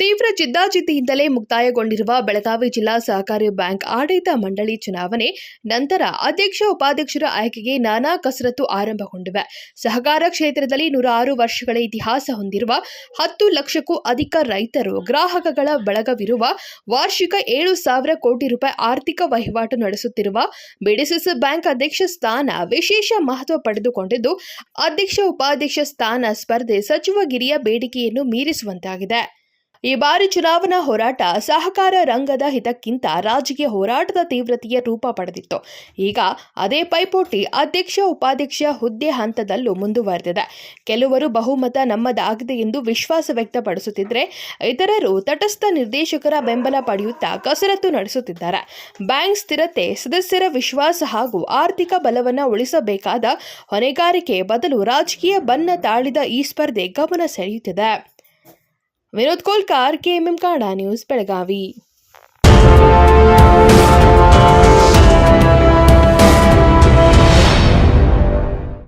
ತೀವ್ರ ಜಿದ್ದಾಜಿದ್ದಿಯಿಂದಲೇ ಮುಕ್ತಾಯಗೊಂಡಿರುವ ಬೆಳಗಾವಿ ಜಿಲ್ಲಾ ಸಹಕಾರಿ ಬ್ಯಾಂಕ್ ಆಡಳಿತ ಮಂಡಳಿ ಚುನಾವಣೆ ನಂತರ ಅಧ್ಯಕ್ಷ ಉಪಾಧ್ಯಕ್ಷರ ಆಯ್ಕೆಗೆ ನಾನಾ ಕಸರತ್ತು ಆರಂಭಗೊಂಡಿವೆ. ಸಹಕಾರ ಕ್ಷೇತ್ರದಲ್ಲಿ ನೂರಾರು ವರ್ಷಗಳ ಇತಿಹಾಸ ಹೊಂದಿರುವ ಹತ್ತು ಲಕ್ಷಕ್ಕೂ ಅಧಿಕ ರೈತರು, ಗ್ರಾಹಕಗಳ ಬಳಗವಿರುವ ವಾರ್ಷಿಕ ಏಳು ಸಾವಿರ ಕೋಟಿ ರೂಪಾಯಿ ಆರ್ಥಿಕ ವಹಿವಾಟು ನಡೆಸುತ್ತಿರುವ ಬಿಡಿಸಿಸ್ ಬ್ಯಾಂಕ್ ಅಧ್ಯಕ್ಷ ಸ್ಥಾನ ವಿಶೇಷ ಮಹತ್ವ ಪಡೆದುಕೊಂಡಿದ್ದು, ಅಧ್ಯಕ್ಷ ಉಪಾಧ್ಯಕ್ಷ ಸ್ಥಾನ ಸ್ಪರ್ಧೆ ಸಚಿವಗಿರಿಯ ಬೇಡಿಕೆಯನ್ನು ಮೀರಿಸುವಂತಾಗಿದೆ. ಈ ಬಾರಿ ಚುನಾವಣಾ ಹೋರಾಟ ಸಹಕಾರ ರಂಗದ ಹಿತಕ್ಕಿಂತ ರಾಜಕೀಯ ಹೋರಾಟದ ತೀವ್ರತೆಯ ರೂಪ ಪಡೆದಿತ್ತು. ಈಗ ಅದೇ ಪೈಪೋಟಿ ಅಧ್ಯಕ್ಷ ಉಪಾಧ್ಯಕ್ಷ ಹುದ್ದೆ ಹಂತದಲ್ಲೂ ಮುಂದುವರೆದಿದೆ. ಕೆಲವರು ಬಹುಮತ ನಮ್ಮದಾಗಿದೆ ಎಂದು ವಿಶ್ವಾಸ ವ್ಯಕ್ತಪಡಿಸುತ್ತಿದ್ದರೆ ಇತರರು ತಟಸ್ಥ ನಿರ್ದೇಶಕರ ಬೆಂಬಲ ಪಡೆಯುತ್ತಾ ಕಸರತ್ತು ನಡೆಸುತ್ತಿದ್ದಾರೆ. ಬ್ಯಾಂಕ್ ಸ್ಥಿರತೆ, ಸದಸ್ಯರ ವಿಶ್ವಾಸ ಹಾಗೂ ಆರ್ಥಿಕ ಬಲವನ್ನು ಉಳಿಸಬೇಕಾದ ಹೊಣೆಗಾರಿಕೆ ಬದಲು ರಾಜಕೀಯ ಬಣ್ಣ ತಾಳಿದ ಈ ಸ್ಪರ್ಧೆ ಗಮನ ಸೆಳೆಯುತ್ತಿದೆ. Vinod Kolkar KMM Kannada news Belagavi